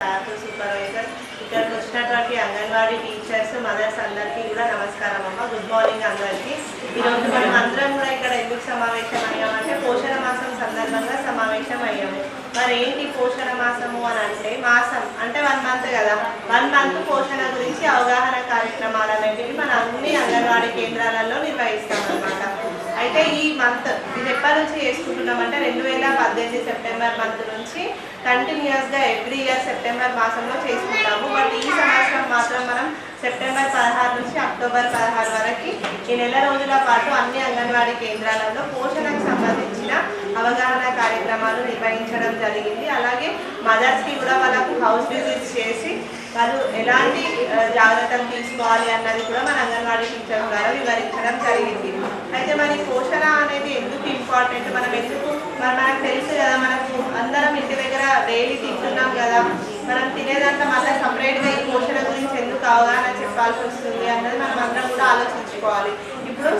Supervisor ఇక్కడికి వచ్చినటువంటి anganwadi teachers mothers అందరికీ కూడా నమస్కారం అమ్మ. గుడ్ మార్నింగ్ అందరికీ. ఈరోజు మనం అందరం కూడా ఇక్కడ ఎందుకు సమావేశం అయ్యామంటే పోషణ మాసం సందర్భంగా సమావేశం అయ్యాము. మరి ఏంటి పోషణ మాసము అని అంటే మాసం అంటే వన్ మంత్ కదా. వన్ మంత్ పోషణ గురించి అవగాహన కార్యక్రమాలు అనేవి మన అన్ని అంగన్వాడీ కేంద్రాలలో నిర్వహిస్తాం అన్నమాట అయితే ఈ మంత్ ఇది ఎప్పటి నుంచి చేసుకుంటున్నామంటే రెండు వేల పద్దెనిమిది సెప్టెంబర్ మంత్ నుంచి కంటిన్యూస్గా ఎవ్రీ ఇయర్ సెప్టెంబర్ మాసంలో చేసుకుంటాము. బట్ ఈ సంవత్సరం మాత్రం మనం సెప్టెంబర్ పదహారు నుంచి అక్టోబర్ పదహారు వరకు ఈ నెల రోజుల పాటు అన్ని అంగన్వాడీ కేంద్రాలలో పోషణకు సంబంధించిన అవగాహన కార్యక్రమాలు నిర్వహించడం జరిగింది. అలాగే మదర్స్కి కూడా వాళ్ళకు హౌస్ విజిట్స్ చేసి వాళ్ళు ఎలాంటి జాగ్రత్తలు తీసుకోవాలి అన్నది కూడా మన అంగన్వాడీ టీచర్ ద్వారా వివరించడం జరిగింది. అయితే మరి పోషణ అనేది ఎందుకు ఇంపార్టెంట్? మనం ఎందుకు మరి మనకు తెలుసు కదా మనకు అందరం ఇంటి దగ్గర డైలీ తింటున్నాం కదా మనం తినేదంతా మళ్ళీ సపరేట్గా ఈ పోషణ గురించి ఎందుకు అవగాహన చెప్పాల్సి వస్తుంది అన్నది మనం అందరం కూడా ఆలోచించుకోవాలి. ఇప్పుడు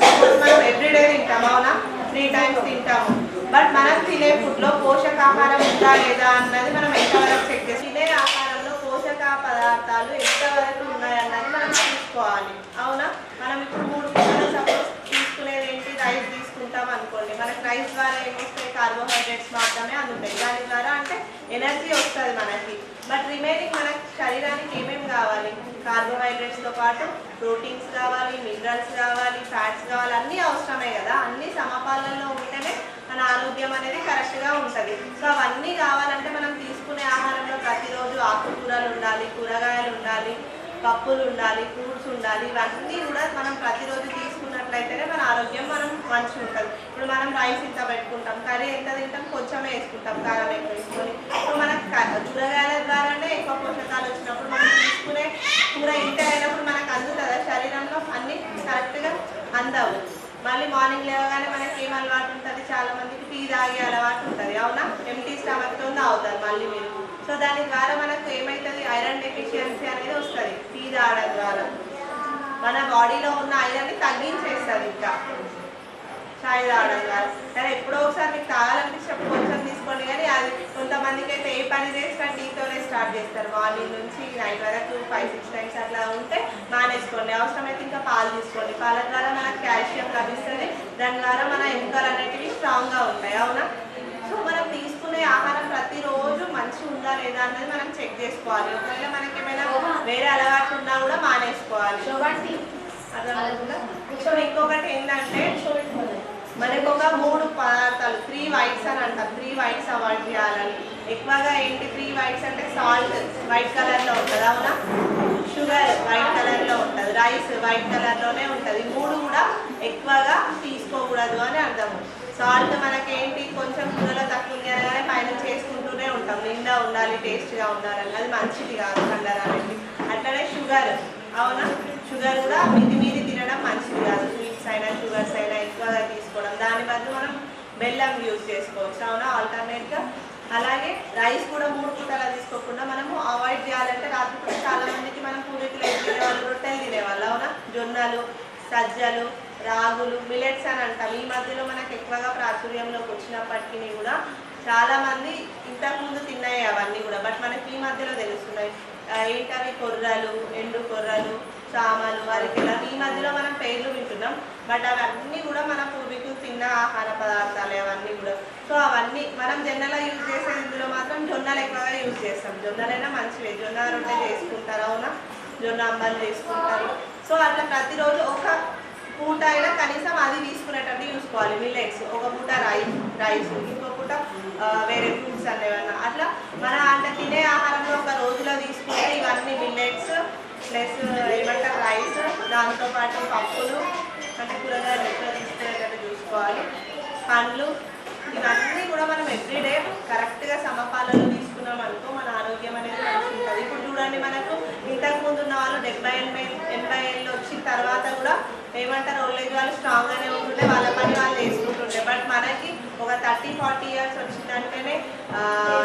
మనం ఎవ్రీడే తింటాం అవునా? త్రీ టైమ్స్ తింటాము. బట్ మనం తినే ఫుడ్లో పోషకాహారం ఉందా లేదా అన్నది మనం ఎంతవరకు చెక్ చేసి తినే ఆహారంలో పోషక పదార్థాలు ఎంతవరకు ఉన్నాయన్నది మనం చూసుకోవాలి. అవునా? మనం ఇప్పుడు మూడు పూటలు సపోజ్ తీసుకునేది ఏంటి? రైస్ తీసుకుంటాం అనుకోండి. మనకి రైస్ ద్వారా ఏమొస్తాయి? కార్బోహైడ్రేట్స్ మాత్రమే అందుతాయి దాని ద్వారా అంటే ఎనర్జీ వస్తుంది మనకి. బట్ రిమైనింగ్ మన శరీరానికి ఏమేమి కావాలి? కార్బోహైడ్రేట్స్తో పాటు ప్రోటీన్స్ కావాలి మినరల్స్ కావాలి ఫ్యాట్స్ కావాలి అన్నీ అవసరమే కదా. అన్నీ సమపాలనలో ఉంటేనే మన ఆరోగ్యం అనేది కరెక్ట్గా ఉంటుంది. సో అవన్నీ కావాలంటే మనం తీసుకునే ఆహారంలో ప్రతిరోజు ఆకుకూరలు ఉండాలి కూరగాయలు ఉండాలి పప్పులు ఉండాలి ఫ్రూట్స్ ఉండాలి ఇవన్నీ కూడా మనం ప్రతిరోజు తీసుకున్నట్లయితేనే మన ఆరోగ్యం మనం మంచిగా ఉంటుంది. ఇప్పుడు మనం రైస్ ఇంత పెట్టుకుంటాం కర్రీ ఎంత తింటాం కొంచెమే వేసుకుంటాం కారం ఎక్కువ వేసుకొని. ఇప్పుడు మనకు కూరగాయల ద్వారానే ఎక్కువ పోషకాలు వచ్చినప్పుడు మనం తీసుకునే కూర ఇంత అయినప్పుడు మనకు అందుతుందా? శరీరంలో అన్ని కరెక్ట్గా అందవు. మళ్ళీ మార్నింగ్ లేవగానే మనకి ఏం అలవాటు ఉంటుంది? చాలా మందికి టీ తాగే అలవాటు ఉంటుంది. అవునా? ఎంటీ స్టమక్తో తాగుతారు మళ్ళీ మీరు. సో దాని ద్వారా మనకు ఏమవుతుంది ఐరన్ డెఫిషియన్సీ అనేది వస్తుంది. టీ తాగడం ద్వారా. మన బాడీలో ఉన్న ఐరన్ని తగ్గించేస్తుంది ఇంకా. చాయ్ తాగడం కాదు కానీ ఎప్పుడో ఒకసారి మీకు తాగాలనిపించినప్పుడు కొంచెం తీసుకోండి కానీ అది కొంతమందికి అయితే ఏ పని చేసినా టీతోనే స్టార్ట్ చేస్తారు. మార్నింగ్ నుంచి నైట్ వరకు ఫైవ్ సిక్స్ టైమ్స్ అట్లా ఉంటే మానేసుకోండి. అవసరమైతే ఇంకా పాలు తీసుకోండి. పాల ద్వారా మనకు కాల్షియం లభిస్తుంది. దాని ద్వారా మన ఎముకలు అనేటివి స్ట్రాంగ్గా ఉంటాయి. అవునా? సో మనం తీసుకునే ఆహారం ప్రతిరోజు మంచి ఉందా లేదా అన్నది మనం చెక్ చేసుకోవాలి. ఒకవేళ మనకి ఏమైనా వేరే అలవాటు ఉన్నా కూడా మానేసుకోవాలి. సో ఇంకొకటి ఏంటంటే మనకు ఒక మూడు పదార్థాలు త్రీ వైట్స్ అని అంటారు. త్రీ వైట్స్ అవాయిడ్ చేయాలని. ఎక్కువగా ఏంటి? త్రీ వైట్స్ అంటే సాల్ట్ వైట్ కలర్లో ఉంటుంది అవునా? షుగర్ వైట్ కలర్లో ఉంటుంది. రైస్ వైట్ కలర్లోనే ఉంటుంది. మూడు కూడా ఎక్కువగా తీసుకోకూడదు అని అర్థము. సాల్ట్ మనకేంటి? కొంచెం కూరలో తక్కువ ఉంది పైన చేసుకుంటూనే ఉంటాం. నిండా ఉండాలి టేస్ట్గా ఉండాలని అది మంచిది కాదు కండరాలకి అట్లనే షుగర్ అవునా? షుగర్ కూడా మితి మీది తినడం మంచిది కాదు. స్వీట్స్ అయినా షుగర్స్ అయినా ఎక్కువగా తీసుకోవడం. దాని బదులు మనం బెల్లం యూజ్ చేసుకోవచ్చు. అవునా? ఆల్టర్నేట్గా అలాగే రైస్ కూడా మూడు పూటలా తీసుకోకుండా మనము అవాయిడ్ చేయాలంటే రాత్రిపూట చాలా మందికి మనం పూరీలు తినేవాళ్ళు? రొట్టెలు తినేవాళ్ళు. అవునా? జొన్నలు సజ్జలు రాగులు మిలెట్స్ అని అంటాం. ఈ మధ్యలో మనకు ఎక్కువగా ప్రాచుర్యంలోకి వచ్చినప్పటికీ కూడా చాలామంది ఇంతకుముందు తిన్నాయి అవన్నీ కూడా. బట్ మనకి ఈ మధ్యలో తెలుస్తున్నాయి. ఏంటవి? కొర్రలు ఎండు కొర్రలు చామలు అరికెల ఈ మధ్యలో మనం పేర్లు వింటున్నాం బట్ అవన్నీ కూడా మన పూర్వీకులు తిన్న ఆహార పదార్థాలు అవన్నీ కూడా. సో అవన్నీ మనం జొన్నలో యూజ్ చేసే ఇందులో మాత్రం జొన్నలు ఎక్కువగా యూజ్ చేస్తాం. జొన్నలైనా మంచివే. జొన్న రొట్టె చేసుకుంటారు అవునా? జొన్న అంబాలు చేసుకుంటారు. సో అట్లా ప్రతిరోజు ఒక పూట అయినా కనీసం అది తీసుకునేటట్టు చూసుకోవాలి మిల్లెట్స్ ఒక పూట రైస్ రైస్ ఇంకో పూట వేరే ఫ్రూట్స్ అనేవన్నా అట్లా మన అంటే తినే ఆహారంలో ఒక రోజులో తీసుకుంటే ఇవన్నీ మిల్లెట్స్ ప్లస్ ఏమంటారు రైస్ దాంతోపాటు పప్పులు అంటే కూరగాయలు ఎక్కువ తీసుకునేటట్టు చూసుకోవాలి. పండ్లు ఇవన్నీ కూడా మనం ఎవ్రీడే కరెక్ట్గా సమపాలలో తీసుకున్నాం అనుకో మన ఆరోగ్యం అనేది మంచి ఉంటుంది. ఇప్పుడు చూడండి మనకు ఇంతకు ముందు ఉన్న వాళ్ళు డెబ్బై ఎనభై ఎనభై ఏళ్ళు వచ్చిన తర్వాత కూడా ఏమంటారు ఓల్డ్ ఏజ్ వాళ్ళు స్ట్రాంగ్గానే ఉంటుండే వాళ్ళ పని వాళ్ళు చేసుకుంటుండే. బట్ మనకి ఒక థర్టీ ఫార్టీ ఇయర్స్ వచ్చిందంటేనే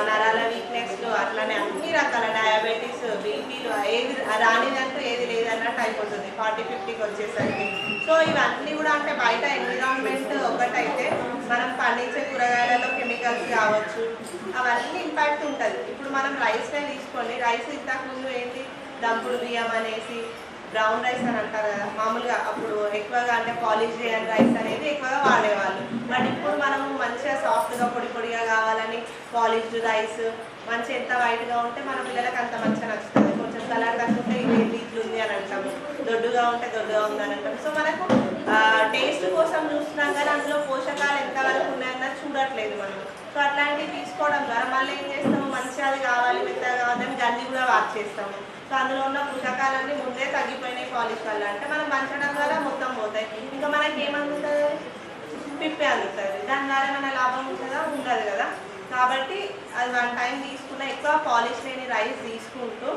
నరాల వీక్నెస్లు అట్లానే అన్ని రకాల డయాబెటీస్ బీపీలు ఏది రానిదంటూ ఏది లేదన్నట్టు అయిపోతుంది. ఫార్టీ ఫిఫ్టీకి వచ్చేసరికి. సో ఇవన్నీ కూడా అంటే బయట ఎన్విరాన్మెంట్ ఒకటైతే మనం పండించే కూరగాయలలో కెమికల్స్ కావచ్చు అవన్నీ ఇంపాక్ట్ ఉంటుంది. ఇప్పుడు మనం రైస్నే తీసుకోండి రైస్ ఇంతకుముందు ఏంటి? దంపుడు బియ్యం అనేసి బ్రౌన్ రైస్ అని అంటారు కదా మామూలుగా అప్పుడు ఎక్కువగా అంటే పాలిష్ చేయని రైస్ అనేది ఎక్కువగా వాడేవాళ్ళు. బట్ ఇప్పుడు మనం మంచిగా సాఫ్ట్గా పొడి పొడిగా కావాలని పాలిష్డ్ రైస్ మంచి ఎంత వైట్గా ఉంటే మన పిల్లలకు అంత మంచిగా నచ్చుతుంది. కొంచెం కలర్ తగ్గుంటే ఇది ఏంటి ఇట్లుంది అని అంటాము దొడ్డుగా ఉంటే దొడ్డుగా ఉంది అని అంటాం. సో మనకు టేస్ట్ కోసం చూస్తున్నాం కానీ అందులో పోషకాలు ఎంతవరకు ఉన్నాయన్నది చూడట్లేదు మనం. సో అట్లాంటివి తీసుకోవడం ద్వారా మళ్ళీ ఏం చేస్తాము? మంచిగా అది కావాలి మెత్తగా కావాలని గంజి కూడా వాక్ చేస్తాము. సో అందులో ఉన్న పోషకాలన్నీ ముందే తగ్గిపోయినాయి పాలిష్ వల్ల అంటే మనం పంచడం ద్వారా మొత్తం పోతాయి. ఇంకా మనకి ఏమందుతుంది పిప్పి అందుతుంది దాని ద్వారా మన లాభం ఉంటుందా? ఉండదు కదా. కాబట్టి అది వన్ టైం తీసుకున్న ఎక్కువ పాలిష్ లేని రైస్ తీసుకుంటూ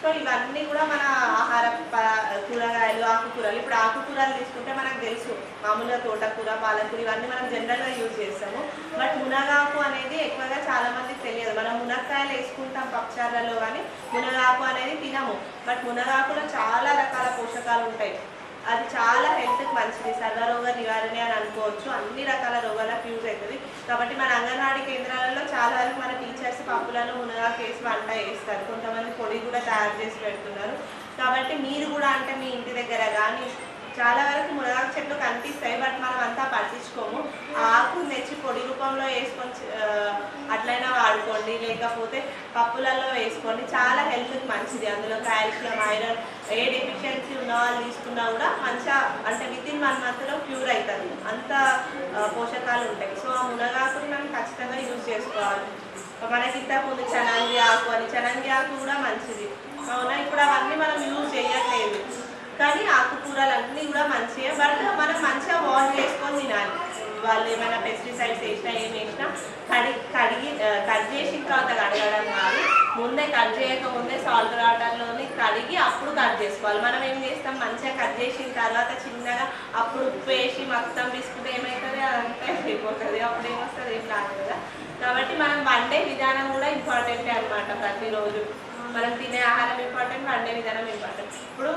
సో ఇవన్నీ కూడా మన ఆహార కూరగాయలు ఆకుకూరలు. ఇప్పుడు ఆకుకూరలు తీసుకుంటే మనకు తెలుసు మామూలుగా తోటకూర పాలకూర ఇవన్నీ మనం జనరల్గా యూజ్ చేస్తాము. బట్ మునగాకు అనేది ఎక్కువగా చాలామందికి తెలియదు. మనం మునక్కాయలు వేసుకుంటాం పప్పుచారులలో కానీ మునగాకు అనేది తినము. బట్ మునగాకులో చాలా రకాల పోషకాలు ఉంటాయి. అది చాలా హెల్త్కి మంచిది. సర్వరోగ నివారణ అని అనుకోవచ్చు. అన్ని రకాల రోగాలకు యూజ్ అవుతుంది. కాబట్టి మన అంగన్వాడీ కేంద్రాలలో చాలా వరకు మన టీచర్స్ పప్పులను మునగాకు వేసి వంట వేస్తారు కొంతమంది పొడి కూడా తయారు చేసి పెడుతున్నారు. కాబట్టి మీరు కూడా అంటే మీ ఇంటి దగ్గర కానీ చాలా వరకు మునగాకు చెట్లు కనిపిస్తాయి. బట్ మనం అంతా పట్టించుకోము. ఆకు తెచ్చి పొడి రూపంలో వేసుకొని అట్లయినా వాడుకోండి. లేకపోతే పప్పులలో వేసుకోండి. చాలా హెల్త్కి మంచిది. అందులో కాల్షియం ఐరన్ ఏ డిఫిషియన్ ఉన్న తీసుకున్నా కూడా మంచిగా అంటే విత్ ఇన్ వన్ మంత్లో క్యూర్ అవుతుంది అంత పోషకాలు ఉంటాయి. సో ఆ మునగాకుని మనం ఖచ్చితంగా యూజ్ చేసుకోవాలి. మనకి ఇంతకుముందు చనంగి ఆకు అని చనంగి ఆకు కూడా మంచిది. అవునా? ఇప్పుడు అవన్నీ మనం యూజ్ చేయట్లేదు. కానీ ఆకుకూరలు అన్నీ కూడా మంచిగా బట్ మనం మంచిగా వాష్ చేసుకొని తినాలి. వాళ్ళు ఏమైనా పెస్టిసైడ్స్ వేసినా ఏం వేసినా కడిగి కడిగి కట్ చేసిన తర్వాత కడగడం కాదు. ముందే కట్ చేయక ముందే సాల్ట్ వాటర్లోని కడిగి అప్పుడు కట్ చేసుకోవాలి. మనం ఏం చేస్తాం? మంచిగా కట్ చేసిన తర్వాత చిన్నగా అప్పుడు ఉప్పు వేసి మొత్తం బిస్కుట్ ఏమవుతుంది అదంతా అయిపోతుంది. అప్పుడు ఏమొస్తుంది ఏం రాదు కదా. కాబట్టి మనం వండే విధానం కూడా ఇంపార్టెంటే అనమాట ప్రతిరోజు. మనం తినే ఆహారం ఇంపార్టెంట్ వండే విధానం ఇంపార్టెంట్ ఇప్పుడు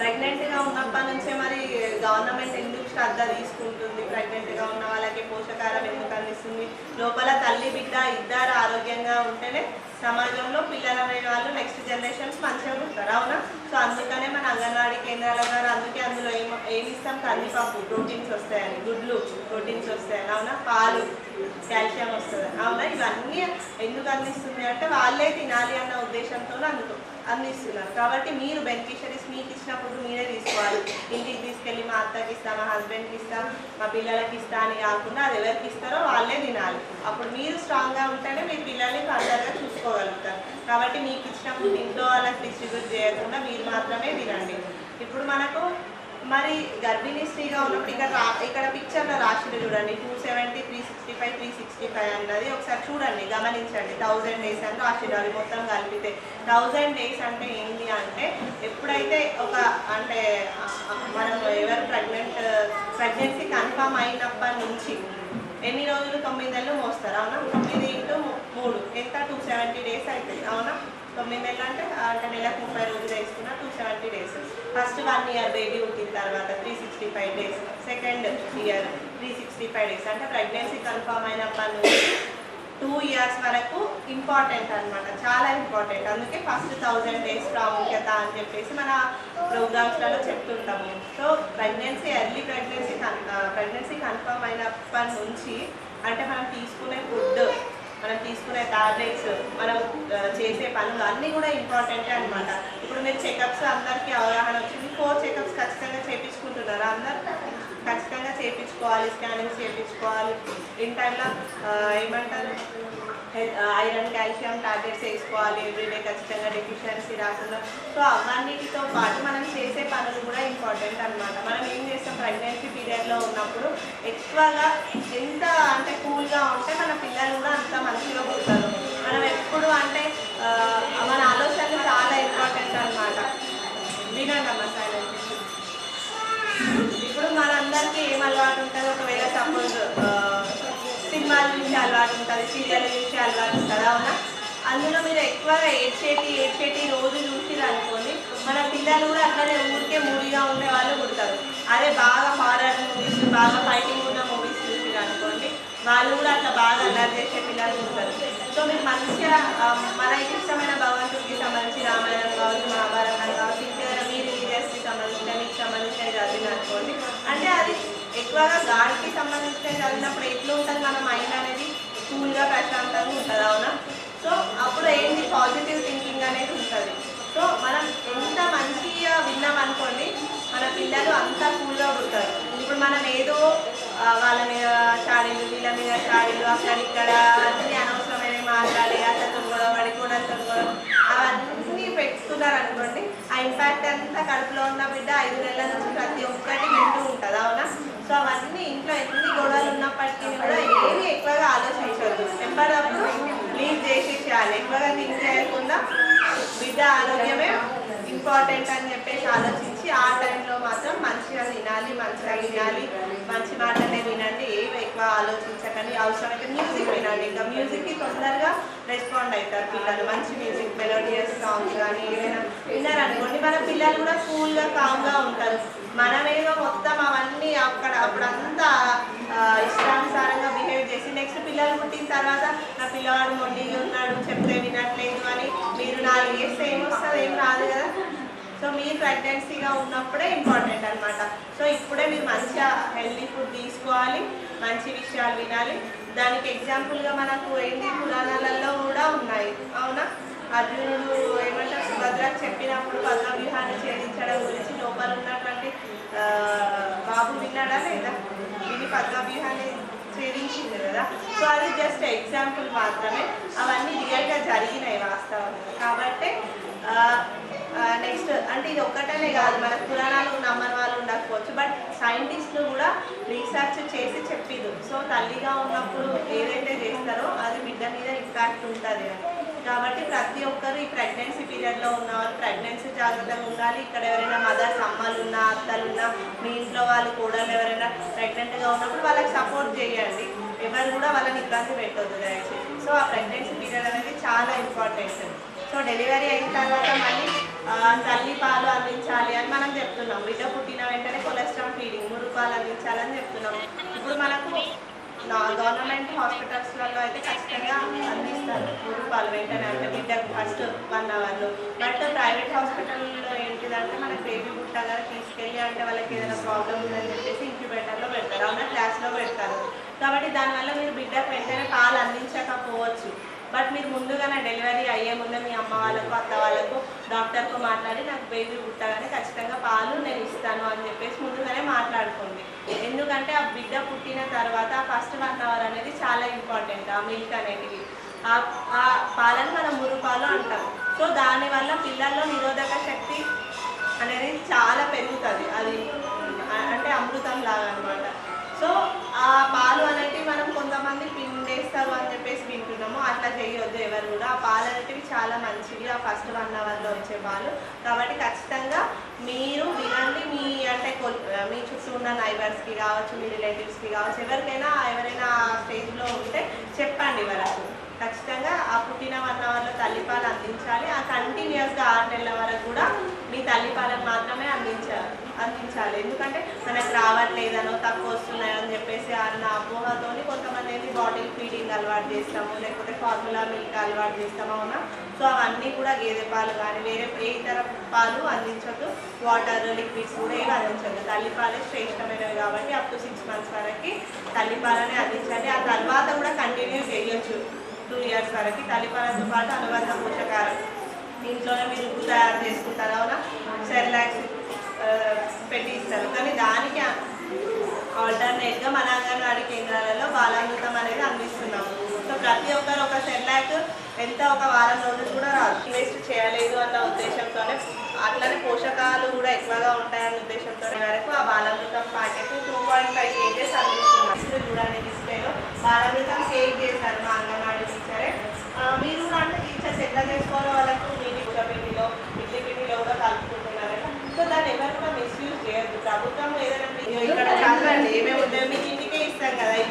ప్రెగ్నెంట్గా ఉన్నప్పటి నుంచే మరి గవర్నమెంట్ ఎందుకు శ్రద్ధ తీసుకుంటుంది? ప్రెగ్నెంట్గా ఉన్న వాళ్ళకి పోషకాహారం ఎందుకు అందిస్తుంది? లోపల తల్లి బిడ్డ ఇద్దరు ఆరోగ్యంగా ఉంటేనే సమాజంలో పిల్లలు అనే వాళ్ళు నెక్స్ట్ జనరేషన్స్ మంచిగా ఉంటారు అవునా? సో అందుకనే మన అంగన్వాడీ కేంద్రాల ద్వారా అందుకే అందులో ఏం ఏమి ఇస్తాం? కందిపప్పు ప్రోటీన్స్ వస్తాయని గుడ్లు ప్రోటీన్స్ వస్తాయని అవునా? పాలు కాల్షియం వస్తుంది అవునా? ఇవన్నీ ఎందుకు అందిస్తుంది అంటే వాళ్ళే తినాలి అన్న ఉద్దేశంతో అందుకు అందిస్తున్నారు. కాబట్టి మీరు బెనిఫిషరీస్ మీకు ఇచ్చినప్పుడు మీరే తీసుకోవాలి. ఇంటికి తీసుకెళ్ళి మా అత్తకి ఇస్తా మా హస్బెండ్కి ఇస్తా మా పిల్లలకి ఇస్తా అని కాకుండా అది ఎవరికి ఇస్తారో వాళ్ళే తినాలి. అప్పుడు మీరు స్ట్రాంగ్గా ఉంటేనే మీ పిల్లల్ని ఫర్దర్గా చూసుకోగలుగుతారు. కాబట్టి మీకు ఇచ్చినప్పుడు ఇంట్లో వాళ్ళకి డిస్ట్రిబ్యూట్ చేయకుండా మీరు మాత్రమే మరి గర్భిణీ స్త్రీగా ఉన్నప్పుడు ఇక్కడ రా ఇక్కడ పిక్చర్లో రాసింది చూడండి. Two seventy three sixty five three sixty five అన్నది. ఒకసారి చూడండి గమనించండి. థౌజండ్ డేస్ అని రాసిండు అవి మొత్తం కలిపితే థౌజండ్ డేస్ అంటే ఏంటి అంటే ఎప్పుడైతే ఒక అంటే మనం ఎవరు ప్రెగ్నెంట్ ప్రెగ్నెన్సీ కన్ఫామ్ అయినప్పటి నుంచి ఎన్ని రోజులు తొమ్మిది నెలలు మోస్తారు? అవునా? తొమ్మిది ఇంటూ మూడు. ఎంత? టూ సెవెంటీ డేస్ అవుతుంది అవునా? తొమ్మిది నెలలు అంటే అంటే నెలకు ముప్పై రోజులు వేసుకున్న two seventy days first one year baby పుట్టిన తర్వాత three sixty five days second year three sixty five days అంటే ప్రెగ్నెన్సీ కన్ఫర్మ్ అయినప్పటి నుంచి టూ ఇయర్స్ వరకు ఇంపార్టెంట్ అన్నమాట. చాలా ఇంపార్టెంట్ అందుకే ఫస్ట్ థౌజండ్ డేస్ ప్రాముఖ్యత అని చెప్పేసి మన ప్రోగ్రామ్స్లలో చెప్తుంటాము. So pregnancy early pregnancy pregnancy confirm అయినప్పటి నుంచి అంటే మనం తీసుకునే ఫుడ్ మనం తీసుకునే టాబ్లెట్స్ మనం చేసే పనులు అన్నీ కూడా ఇంపార్టెంటే అన్నమాట. ఇప్పుడు మీరు చెకప్స్ అందరికీ అవగాహన వచ్చింది. ఫోర్ చెకప్స్ ఖచ్చితంగా చేయించుకుంటున్నారా అందరు? ఖచ్చితంగా చేయించుకోవాలి స్కానింగ్స్ చేయించుకోవాలి ఇన్ టైంలో ఏమంటారు? ఐరన్ కాల్షియం టాబ్లెట్స్ వేసుకోవాలి. ఎవ్రీడే ఖచ్చితంగా డెఫిషియన్సీ రాకుండా. సో అవన్నిటితో పాటు మనం చేసే పనులు కూడా ఇంపార్టెంట్ అనమాట మనం ఏం చేస్తాం? ప్రెగ్నెన్సీ పీరియడ్లో ఉన్నప్పుడు ఎక్కువగా ఎంత అంటే కూల్గా ఉంటే మన పిల్లలు కూడా అంత మంచిగా పుడతారు. మనం ఎప్పుడు అంటే మన ఆలోచనలు చాలా ఇంపార్టెంట్ అన్నమాట. వినండి అమ్మ సైలెంట్ ఇప్పుడు మనందరికీ ఏం అలవాటు ఉంటుంది? ఒకవేళ సపోజ్ సినిమాల నుంచి అలవాటు ఉంటుంది సీరియల్ నుంచి అలవాటు ఉంటుంది అవునా? అందులో మీరు ఎక్కువగా ఏడ్చేటి ఏడ్చేటి రోజు చూసిరు అనుకోండి మన పిల్లలు కూడా అట్లనే ఊరికే మూడిగా ఉండే వాళ్ళు పుడతారు. అదే బాగా హారర్ మూవీస్ బాగా ఫైటింగ్ ఉన్న మూవీస్ చూసిరు అనుకోండి వాళ్ళు కూడా అట్లా బాగా అల్లరి చేసే పిల్లలు ఉంటారు సో మీరు మంచిగా మన మనకి ఇష్టమైన భగవంతుడికి సంబంధించి రామాయణం కావచ్చు మహాభారతం కావచ్చు ఇంకేదైనా మీ రిలీజియస్కి సంబంధించిన మీకు సంబంధించిన చదివిన అనుకోండి అంటే అది ఎక్కువగా గాడికి సంబంధించిన చదివినప్పుడు ఎట్లా ఉంటుంది మన మైండ్ అనేది? కూల్గా ప్రశాంతంగా ఉంటుంది అవునా? సో అప్పుడు ఏంటి? పాజిటివ్ థింకింగ్ అనేది ఉంటుంది. సో మనం ఎంత మంచిగా విన్నాం అనుకోండి మన పిల్లలు అంతా కూల్గా ఉంటారు ఇప్పుడు మనం ఏదో వాళ్ళ మీద షాడీలు వీళ్ళ మీద షాడీలు అక్కడ ఇక్కడ అన్ని అనవసరమైన మాట్లాడి అతను గొడవ పడి కూడా గొడవ అవన్నీ పెట్టుకున్నారు అనుకోండి ఆ ఇంపాక్ట్ అంతా కడుపులో ఉన్న బిడ్డ ఐదు నెలల నుంచి ప్రతి ఒక్కటి వింటూ ఉంటుంది అవునా? సో అవన్నీ ఇంట్లో ఎన్ని గొడవలు ఉన్నప్పటికీ కూడా ఏమి ఎక్కువగా ఆలోచించవద్దు ఎప్పటికప్పుడు లీవ్ చేసేసేయాలి. ఎక్కువగా థింక్ చేయకుండా బిడ్డ ఆరోగ్యమే ఇంపార్టెంట్ అని చెప్పేసి ఆలోచించి ఆ టైంలో మాత్రం మంచిగా తినాలి మంచిగా వినాలి మంచి మాటలే వినండి ఏమి ఎక్కువ ఆలోచించకండి. అవసరమైతే మ్యూజిక్ వినండి. ఇంకా మ్యూజిక్కి తొందరగా రెస్పాండ్ అవుతారు పిల్లలు. మంచి మ్యూజిక్ మెలోడియస్ సాంగ్స్ కానీ ఏదైనా విన్నారని మన పిల్లలు కూడా కూల్గా కామ్గా ఉంటారు. మనమేదో మొత్తం అవన్నీ అక్కడ అప్పుడంతా ఇష్టానుసారంగా బిహేవ్ చేసి నెక్స్ట్ పిల్లలు పుట్టిన తర్వాత నా పిల్లవాడు మొండిగా ఉన్నాడు చెప్తే వినట్లేదు అని మీరు నాలుగు చేస్తే ఏమొస్తుంది ఏం రాదు కదా. సో మీరు ప్రెగ్నెన్సీగా ఉన్నప్పుడే ఇంపార్టెంట్ అనమాట సో ఇప్పుడే మీరు మంచిగా హెల్తీ ఫుడ్ తీసుకోవాలి మంచి విషయాలు వినాలి. దానికి ఎగ్జాంపుల్గా మనకు ఏంటి పురాణాలలో కూడా ఉన్నాయి. అవునా? అర్జునుడు ఏమంటారు? సుభద్రకు చెప్పినప్పుడు పద్మవ్యూహాన్ని ఛేదించడం గురించి లోపల ఉన్నటువంటి బాబు విన్నాడా లేదా? ఇది పద్మవ్యూహాన్ని ఛేదించింది కదా. సో అది జస్ట్ ఎగ్జాంపుల్ మాత్రమే. అవన్నీ రియల్గా జరిగినాయి వాస్తవం కాబట్టి నెక్స్ట్ అంటే ఇది ఒక్కటనే కాదు. మన పురాణాలు నమ్మని వాళ్ళు ఉండకపోవచ్చు. బట్ సైంటిస్టులు కూడా రీసెర్చ్ చేసి చెప్పిదు సో తల్లిగా ఉన్నప్పుడు ఏదైతే చేస్తారో అది బిడ్డ మీద ఇంపాక్ట్ ఉంటుంది అని. కాబట్టి ప్రతి ఒక్కరు ఈ ప్రెగ్నెన్సీ పీరియడ్లో ఉన్న వాళ్ళు ప్రెగ్నెన్సీ జాగ్రత్తగా ఉండాలి. ఇక్కడ ఎవరైనా మదర్స్ అమ్మలు ఉన్నా అత్తలు ఉన్నా మీ ఇంట్లో వాళ్ళు కూడా ఎవరైనా ప్రెగ్నెంట్గా ఉన్నప్పుడు వాళ్ళకి సపోర్ట్ చేయండి. ఎవరు కూడా వాళ్ళని ఇబ్బంది పెట్టొద్దు దయచేసి. సో ఆ ప్రెగ్నెన్సీ పీరియడ్ అనేది చాలా ఇంపార్టెంట్ సో డెలివరీ అయిన తర్వాత మళ్ళీ తల్లి పాలు అందించాలి అని మనం చెప్తున్నాం. బిడ్డ పుట్టిన వెంటనే కొలెస్ట్రాల్ ఫీడింగ్ మురుగు పాలు అందించాలని చెప్తున్నాం. ఇప్పుడు మనకు గవర్నమెంట్ హాస్పిటల్స్లలో అయితే ఖచ్చితంగా అందిస్తారు. రూపాయలు వెంటనే అంటే బిడ్డకు ఫస్ట్ వన్ అవర్లో. బట్ ప్రైవేట్ హాస్పిటల్లో ఏంటిదంటే మనకి బేబీ పుట్టగా తీసుకెళ్ళి అంటే వాళ్ళకి ఏదైనా ప్రాబ్లం ఉందని చెప్పేసి ఇంక్యుబేటర్లో పెడతారు. అవునా? క్లాస్లో పెడతారు. కాబట్టి దానివల్ల మీరు బిడ్డకు వెంటనే పాలు అందించకపోవచ్చు. బట్ మీరు ముందుగానే డెలివరీ అయ్యే ముందు మీ అమ్మ వాళ్ళకు అత్త వాళ్ళకు డాక్టర్తో మాట్లాడి నాకు బేబీ పుట్టగానే ఖచ్చితంగా పాలు నేను ఇస్తాను అని చెప్పేసి ముందుగానే మాట్లాడుకోండి. ఎందుకంటే ఆ బిడ్డ పుట్టిన తర్వాత ఫస్ట్ వన్ అవర్ అనేది చాలా ఇంపార్టెంట్ ఆ మిల్క్ అనేటివి ఆ ఆ పాలను మనం మురుపాలు అంటాం. సో దానివల్ల పిల్లల్లో నిరోధక శక్తి అనేది చాలా పెరుగుతుంది. అది అంటే అమృతం లాగా అనమాట సో ఆ పాలు అనేటివి మనం కొంతమంది చేస్తావు అని చెప్పేసి వింటున్నాము. అట్లా చేయొద్దు ఎవరు కూడా. ఆ పాలు అనేటివి చాలా మంచివి. ఆ ఫస్ట్ వన్ అవర్లో వచ్చే పాలు కాబట్టి ఖచ్చితంగా మీరు వినండి. మీ అంటే మీ చుట్టూ ఉన్న నైబర్స్కి కావచ్చు మీ రిలేటివ్స్కి కావచ్చు ఎవరికైనా ఎవరైనా స్టేజ్లో ఉంటే చెప్పండి వాళ్ళకు. ఖచ్చితంగా ఆ పుట్టిన వన్ అవర్లో తల్లిపాలు అందించాలి. ఆ కంటిన్యూస్గా ఆరు నెలల వరకు కూడా మీ తల్లిపాలను మాత్రమే అందించాలి అందించాలి. ఎందుకంటే మనకు రావట్లేదనో తక్కువ వస్తున్నాయో అని చెప్పేసి అన్న అపోహతోని కొంతమంది అయితే బాటిల్ ఫీడింగ్ అలవాటు చేస్తాము లేకపోతే ఫార్ములా మిల్క్ అలవాటు చేస్తాము అవునా? సో అవన్నీ కూడా గేదె పాలు కానీ వేరే ఏ ఇతర పాలు అందించొద్దు. వాటర్ లిక్విడ్స్ కూడా ఏవి అందించొద్దు. తల్లిపాలే శ్రేష్టమైనవి కాబట్టి అప్ టు సిక్స్ మంత్స్ వరకు తల్లిపాలనే అందించండి ఆ తర్వాత కూడా కంటిన్యూ చేయొచ్చు. టూ ఇయర్స్ వరకు తల్లిపాలతో పాటు అనుబంధ పోషకాలు. ఇంట్లోనే మీరు ఉప్పు తయారు చేసుకుంటారు అవునా? సెర్లాక్స్ పెట్టి ఇస్తారు. కానీ దానికి ఆల్టర్నేట్గా మన అంగన్వాడీ కేంద్రాలలో బాలామృతం అనేది అందిస్తున్నాము సో ప్రతి ఒక్కరు ఒక సెర్లాక్ ఎంత ఒక వారం రోజులు కూడా రాదు. వేస్ట్ చేయలేదు అన్న ఉద్దేశంతోనే అట్లనే పోషకాలు కూడా ఎక్కువగా ఉంటాయన్న ఉద్దేశంతో వరకు ఆ Balamrutham packet two point five kgs అందిస్తున్నాం. చూడండి డిస్ప్లేలో బాలామృతం కేక్ చేశారు మా అంగన్వాడీ మీరు కూడా అంటే టీచర్స్ ఎట్లా చేసుకోవాలో వాళ్ళకు? మీది కూడా పిండిలో ఇడ్లీ పిండిలో కూడా కలుపుకుంటున్నారట సో దాన్ని ఎవరు కూడా మిస్యూజ్ చేయొద్దు. ప్రభుత్వం ఏదైనా మీ- ఇక్కడ చదవండి. ఏమేమి ఉంటాయో మీకు ఇంటికే ఇస్తాం కదా ఈ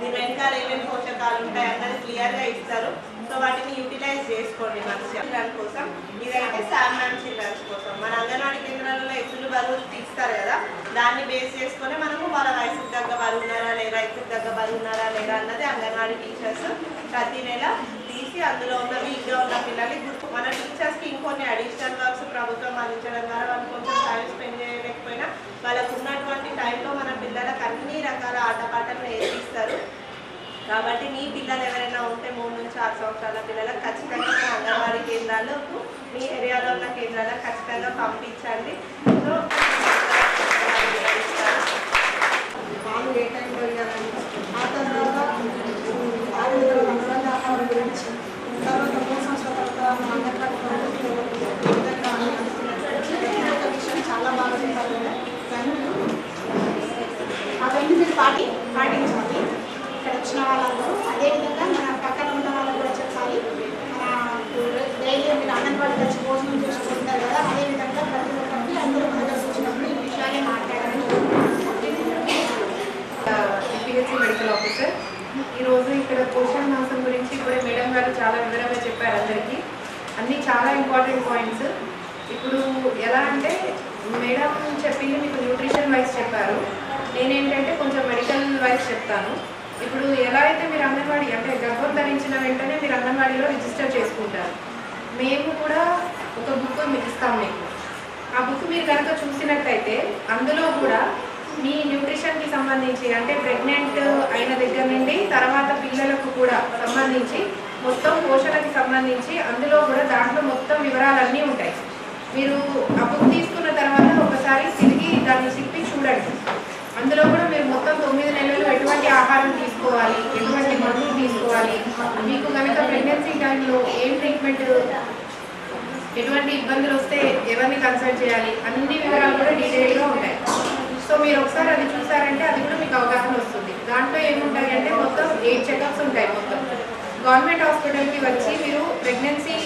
దీని వెనకాల ఏమేమి పోషకాలు ఉంటాయి అన్నది క్లియర్గా ఇస్తారు. సో వాటిని యూటిలైజ్ చేసుకోండి మంచిగా. చిల్డ్రన్ కోసం ఇదైతే సామ్రాన్ చిల్డ్రన్స్ కోసం. మన అంగన్వాడీ కేంద్రాలలో ఎత్తులు బరువులు తీస్తారు కదా. దాన్ని బేస్ చేసుకొని మనము వాళ్ళ వయసుకు తగ్గ బరువు ఉన్నారా లేదా ఎత్తుకు తగ్గ బరువు ఉన్నారా లేదా అన్నది అంగన్వాడీ టీచర్స్ ప్రతి నెల తీసి అందులో ఉన్న వీక్గా ఉన్న పిల్లల్ని గుర్తు మన టీచర్స్కి ఇంకొన్ని అడిషనల్ వర్క్స్ ప్రభుత్వం అందించడం ద్వారా వాళ్ళు కొంచెం టైం స్పెండ్ చేయలేకపోయినా వాళ్ళకు ఉన్నటువంటి టైంలో మన పిల్లలకు అన్ని రకాల ఆటపాటలు నేర్పిస్తారు. కాబట్టి మీ పిల్లలు ఎవరైనా ఉంటే మూడు నుంచి ఆరు సంవత్సరాల పిల్లలకు ఖచ్చితంగా అంగన్వాడీ కేంద్రాలకు మీ ఏరియాలో ఉన్న కేంద్రాలకు ఖచ్చితంగా పంపించండి. సో ఏ టైంలో ఆ తర్వాత గురించి తర్వాత మూడు సంవత్సరాల తర్వాత మన అంగన్వాడీ ప్రభుత్వం ఏ విధంగా అనుకుంటున్నారు ఒక విషయం చాలా బాగా చెప్పారు కదా థ్యాంక్ యూ అవన్నీ మీరు పాటి పాటించాలి ఇక్కడ వచ్చిన వాళ్ళందరూ అదేవిధంగా మన పక్కన ఉన్న వాళ్ళకు కూడా చెప్పాలి మన డైలీ మీరు అంగన్వాడీకి వచ్చి భోజనం చేసుకుంటారు కదా అదేవిధంగా ప్రతి ఒక్కరికి అందరూ మన దగ్గరకు వచ్చినప్పుడు ఈ విషయాలే మాట్లాడాలని పిహెచ్సి మెడికల్ ఆఫీసర్ ఈరోజు ఇక్కడ పోషణ మాసం గురించి ఇప్పుడే మేడం గారు చాలా వివరంగా చెప్పారు అందరికీ అన్నీ చాలా ఇంపార్టెంట్ పాయింట్స్ ఇప్పుడు ఎలా అంటే మేడం చెప్పింది మీకు న్యూట్రిషన్ వైజ్ చెప్పారు నేనేంటంటే కొంచెం మెడికల్ వైజ్ చెప్తాను ఇప్పుడు ఎలా అయితే మీరు అంగన్వాడీ అంటే గర్భం ధరించిన వెంటనే మీరు అంగన్వాడీలో రిజిస్టర్ చేసుకుంటారు మేము కూడా ఒక బుక్ మీకు ఇస్తాం మీకు. ఆ బుక్ మీరు కనుక చూసినట్టయితే అందులో కూడా మీ న్యూట్రిషన్కి సంబంధించి అంటే ప్రెగ్నెంట్ అయిన దగ్గర నుండి తర్వాత పిల్లలకు కూడా సంబంధించి మొత్తం పోషణకి సంబంధించి అందులో కూడా దాంట్లో మొత్తం వివరాలన్నీ ఉంటాయి. మీరు ఆ బుక్ తీసుకున్న తర్వాత ఒకసారి తిరిగి దాన్ని తిప్పి చూడండి. అందులో కూడా మీరు మొత్తం తొమ్మిది నెలలు ఎటువంటి ఆహారం తీసుకోవాలి ఎటువంటి మందులు తీసుకోవాలి మీకు కనుక ప్రెగ్నెన్సీ టైంలో ఏం ట్రీట్మెంట్ ఎటువంటి ఇబ్బందులు వస్తే ఎవరిని కన్సల్ట్ చేయాలి? అన్ని వివరాలు కూడా డీటెయిల్గా ఉంటాయి. సో మీరు ఒకసారి అది చూసారంటే అది కూడా మీకు అవగాహన వస్తుంది. దాంట్లో ఏముంటాయి అంటే మొత్తం ఎయిట్ చెకప్స్ ఉంటాయి మొత్తం. గవర్నమెంట్ హాస్పిటల్కి వచ్చి మీరు ప్రెగ్నెన్సీ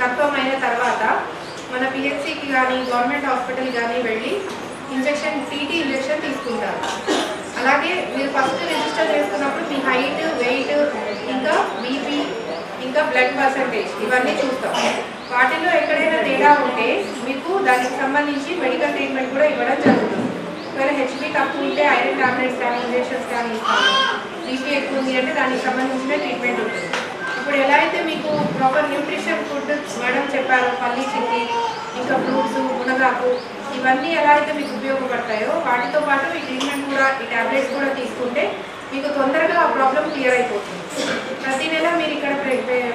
కన్ఫర్మ్ అయిన తర్వాత మన పిహెచ్సికి కానీ గవర్నమెంట్ హాస్పిటల్ కానీ వెళ్ళి ఇంజెక్షన్ టీటీ ఇంజెక్షన్ తీసుకుంటారు. అలాగే మీరు ఫస్ట్ రిజిస్టర్ చేసుకున్నప్పుడు మీ హైట్ వెయిట్ ఇంకా బీపీ ఇంకా బ్లడ్ పర్సంటేజ్ ఇవన్నీ చూస్తాం. వాటిలో ఎక్కడైనా తేడా ఉంటే మీకు దానికి సంబంధించి మెడికల్ ట్రీట్మెంట్ కూడా ఇవ్వడం జరుగుతుంది. ఒకవేళ హెచ్పి తక్కువ ఉంటే ఐరన్ టాబ్లెట్స్ కానీ ఇంజెక్షన్స్ కానీ ఇస్తాము. బీపీ ఎక్కువ ఉంది అంటే దానికి సంబంధించిన ట్రీట్మెంట్ ఉంటుంది. ఇప్పుడు ఎలా అయితే మీకు ప్రాపర్ న్యూట్రిషన్ ఫుడ్ మేడం చెప్పారో పల్లి చిక్కి ఇంకా ఫ్రూట్స్ మునగాకు ఇవన్నీ ఎలా అయితే మీకు ఉపయోగపడతాయో వాటితో పాటు ఈ ట్రీట్మెంట్ కూడా ఈ టాబ్లెట్స్ కూడా తీసుకుంటే మీకు తొందరగా ఆ ప్రాబ్లం క్లియర్ అయిపోతుంది. ప్రతి నెల మీరు ఇక్కడ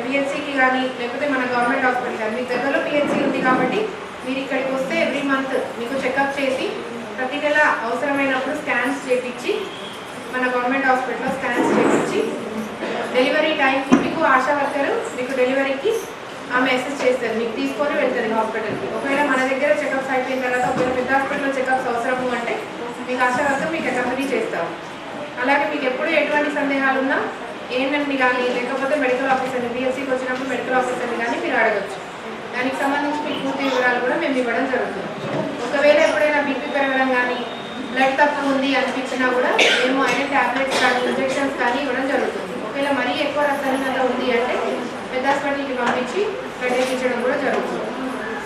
పిహెచ్సికి కానీ లేకపోతే మన గవర్నమెంట్ హాస్పిటల్ కానీ మీ దగ్గరలో పిహెచ్సి ఉంది కాబట్టి మీరు ఇక్కడికి వస్తే ఎవ్రీ మంత్ మీకు చెకప్ చేసి ప్రతి నెల అవసరమైనప్పుడు స్కాన్స్ చేపించి మన గవర్నమెంట్ హాస్పిటల్లో స్కాన్స్ చేపించి డెలివరీ టైంకి మీకు ఆశా వర్కర్ మీకు డెలివరీకి ఆమె అసెస్ చేస్తారు. మీకు తీసుకొని వెళ్తుంది హాస్పిటల్కి. ఒకవేళ మన దగ్గర చెకప్స్ అయిపోయిన తర్వాత ఒకవేళ పెద్ద హాస్పిటల్లో చెకప్స్ అవసరము అంటే మీకు ఆశా వర్కర్ మీకు అకంపెనీ చేస్తాము అలాగే మీకు ఎప్పుడు ఎటువంటి సందేహాలున్నా ఏంటండి కానీ లేకపోతే మెడికల్ ఆఫీసర్ని బీఎస్సీకి వచ్చినప్పుడు మెడికల్ ఆఫీసర్ని కానీ మీరు అడగచ్చు. దానికి సంబంధించి మీ పూర్తి వివరాలు కూడా మేము ఇవ్వడం జరుగుతుంది. ఒకవేళ ఎప్పుడైనా బీపీ పెరగడం కానీ బ్లడ్ తక్కువ ఉంది అనిపించినా కూడా మేము ఆయన టాబ్లెట్స్ కానీ ఇంజెక్షన్స్ కానీ ఇవ్వడం జరుగుతుంది. ఒకవేళ మరీ ఎక్కువ రక్తహీనత ఉంది అంటే పెద్ద హాస్పిటల్కి పంపించి పెట్టించడం కూడా జరుగుతుంది.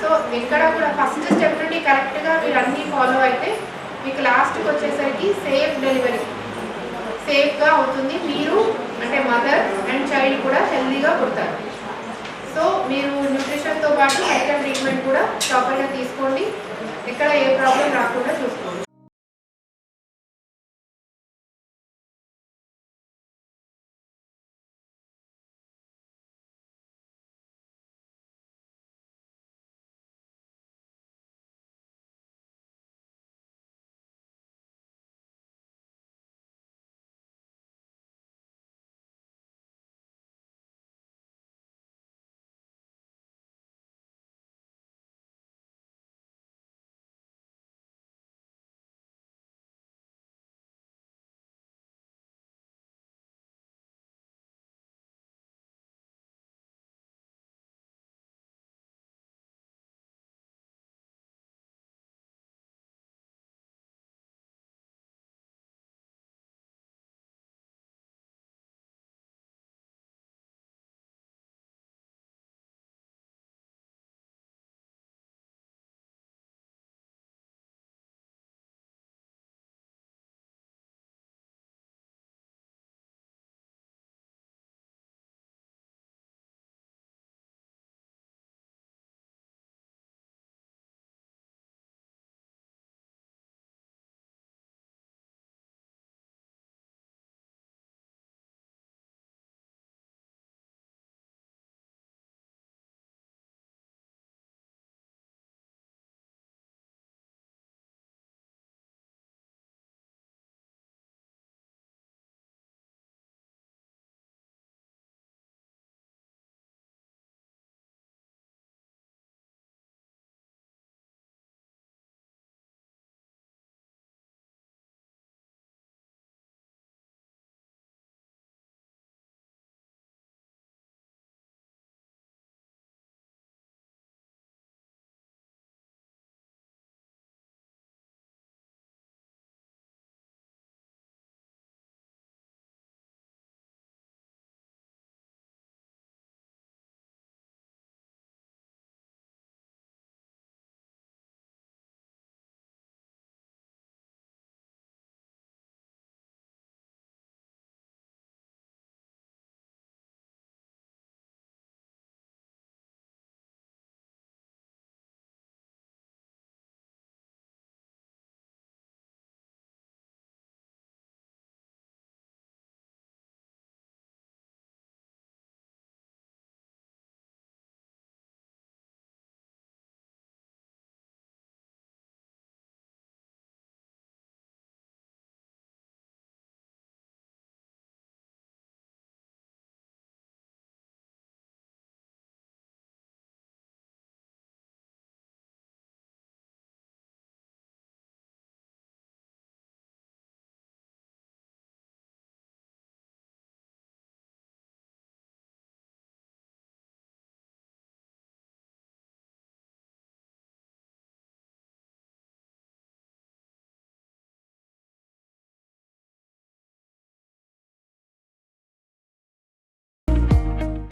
సో ఎక్కడ కూడా ఫస్ట్ స్టెప్ నుండి కరెక్ట్గా మీరు అన్నీ ఫాలో అయితే మీకు లాస్ట్కి వచ్చేసరికి సేఫ్ డెలివరీ సేఫ్గా అవుతుంది. మీరు అంటే మదర్ అండ్ చైల్డ్ కూడా హెల్దీగా పుడతారు. సో మీరు న్యూట్రిషన్తో పాటు మెడికల్ ట్రీట్మెంట్ కూడా ప్రాపర్గా తీసుకోండి. ఎక్కడ ఏ ప్రాబ్లం రాకుండా